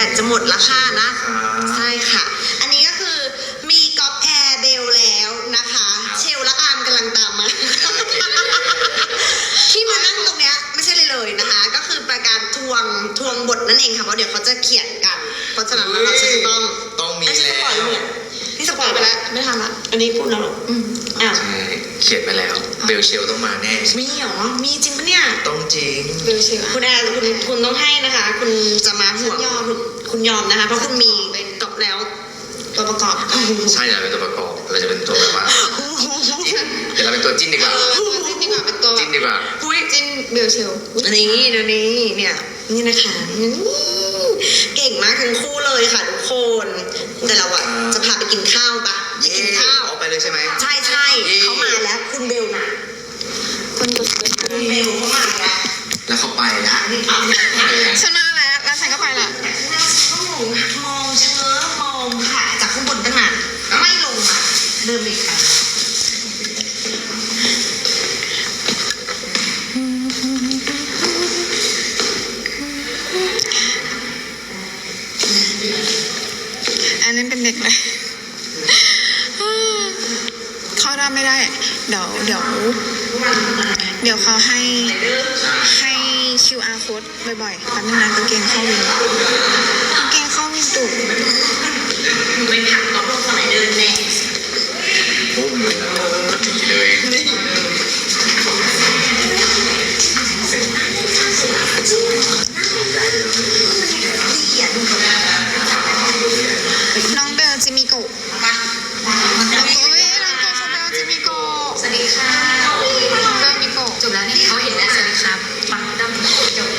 บตจะหมดราคานะครับใช่ค่ะ อันนี้ก็คือมีก๊อปแอร์เบลแล้วนะคะครับเชลและอาร์มกำลังตามมา ที่มานั่งตรงเนี้ยไม่ใช่เลยเลยนะคะ ก็คือประการทวงทวงบทนั่นเองค่ะ เพราะเดี๋ยวเขาจะเขียนกัน เพราะฉะนั้นเราจะต้องต้อง แล้วไม่ทันละอันนี้พูดแล้วเหรออืมอ้าวใช่เขียนไปแล้วเบลเชลต้องมาแน่ มีเหรอมีจริงปะเนี่ยต้องจริงดูชิวคุณแอร์คุณคุณต้องให้นะคะ คุณจะมาห่วงฉันยอมคุณคุณยอมนะคะ เพราะคุณมีจบแล้วตัวประกอบใช่เราเป็นตัวประกอบเราจะเป็นตัวแบบว่าจิ้นเดี๋ยวเราเป็นตัวจิ้นดีกว่าเออตัวจิ้นดีกว่าเป็นตัวจิ้นดีกว่าอุ้ยจิ้นเบลเชลนี่เดี๋ยวนี้เนี่ยนี่นะคะนี่เก่งมากทั้งคู่เลยค่ะทุกคนแต่เราอะจะพาไปกิน ใช่ไหมใช่ใช่เขามาแล้วคุณเบลนะคนตัวสวยคุณเบลเขามาแล้วแล้วเขาไปนะนี่เอาเนี่ยฉันมาแล้วแล้วฉันก็ไปละแต่ข้างหน้าฉันก็มองมองเชื้อมองค่ะจากข้างบนตั้งนานไม่ลงมาเดินไปอีกครั้งอันนั้นเป็นเด็กเลย เข้าได้ไม่ได้ เดี๋ยวเดี๋ยวเดี๋ยวเขาให้ให้ QR code บ่อยๆแป๊บนึงนะกางเกงเข้าวินกางเกงเข้าวินตุก สวัสดีค่ะน้องเบลมิโกะจบแล้วนี่เขาเห็นแล้วสวัสดีครับปังดำจบ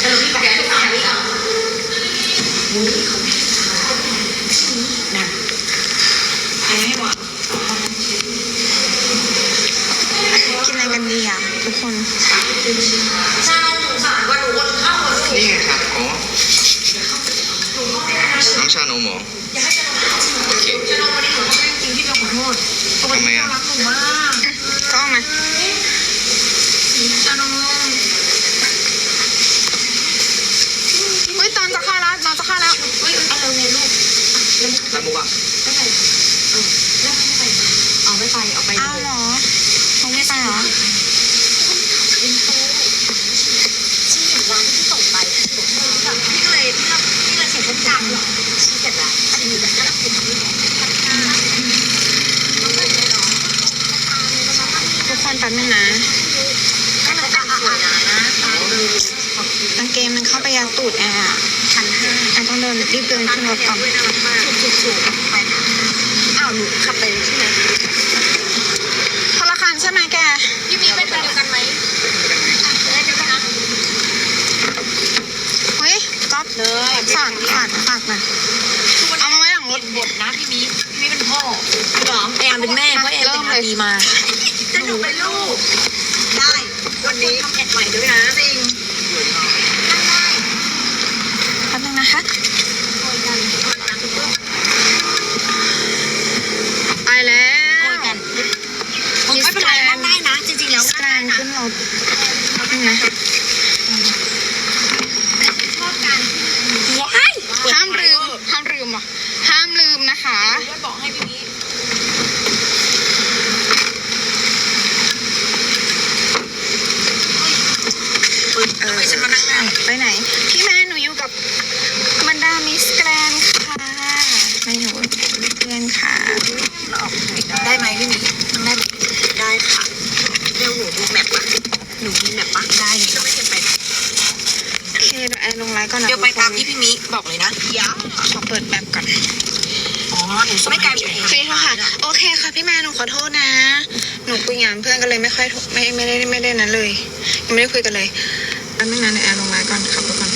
เออพี่แกทุกอย่างนี่เอาอุ้ยเขาไม่นั่นแพ้ให้หวานกินอะไรกันดีอะทุกคนใช่น้องสงสารว่าหนูอดข้าวอะลูกนี่ไงครับอ๋อน้องชานมหรออย่าให้จะลงโอเคจะลงวันนี้หนูก็ไม่ได้จริงพี่เบลขอโทษ ทำไมอะรักหนูมากก็เอามาจะลงอุ้ยตอนจะเข้าแล้วตอนจะเข้าแล้วเฮ้ยเอาเร็วไงลูกแล้วมุกอะไม่ไปเออแล้วไม่ไปเอาไม่ไปเอาไปอ้าวเหรอคงไม่ไปเหรออินโตที่เห็นร้านที่ส่งไปที่ส่งไปที่แบบพี่ก็เลยพี่ก็พี่เลยเสร็จทุกอย่างหรอชี้เสร็จแล้วอันนี้แบบก็เป็นที่แหละพัฒนาน้องไม่ได้หรอ ทุกค นแป๊บนึงนะก็มันแต่งสวยนะนะกางเกงมันเข้าไปยัดตูดแอร์อะพันห้าแอร์ต้องเดินรีบเดินขึ้นรถก่อนด้วยน่ารักมากสุดๆไปอ้าวหนูขับไปใช่ไหมคนละคันใช่ไหมแกพี่มีเป็นคนเดียวกันไหมอะได้เดียวกันนะเฮ้ยก๊อฟเลยฝากฝากฝากหน่อยเอามาไว้หลังรถบทนะพี่มีพี่มีเป็นพ่อหรอแอมเป็นแม่เพราะแอมเป็นอาตีมา จะหนูเป็นลูก ได้วันนี้ทำแอดใหม่ด้วยนะจริง แป๊บนึงนะคะ ไปแล้ว ไม่เป็นไรนั่งได้นะ จริงๆแล้ว สแกนขึ้นรถแป๊บนึงนะ ชอบการ ว้ายห้ามลืม ห้ามลืมอะ ห้ามลืมนะคะ ด้วยบอกให้พี่มี เออไปฉันมานั่งได้ไปไหน พี่แม่หนูอยู่กับบรรดามิสแกรนค่ะไม่หนูเพื่อนค่ะได้ไหมพี่มีนั่งได้ไหมได้ค่ะเดี๋ยวหนูดูแมปปะหนูมีแมปปะได้หนูจะไม่เกินไปโอเคเดี๋ยวแอนลงไลน์ก่อนนะเดี๋ยวไปตามทุที่กคนพี่มิบอกเลยนะย้ขอเปิดแมปก่อนอ๋อหนูไม่ไกลจากฟรีโทรค่ะ โอเคค่ะพี่แม่หนูขอโทษนะ หนูคุยงานเพื่อนก็เลยไม่ค่อยโทรไม่ไม่ได้ไม่ได้นั้นเลยยังไม่ได้คุยกันเลย แป๊บนึงนะเแอร์ลงไลน์ก่อนขับรถก่อน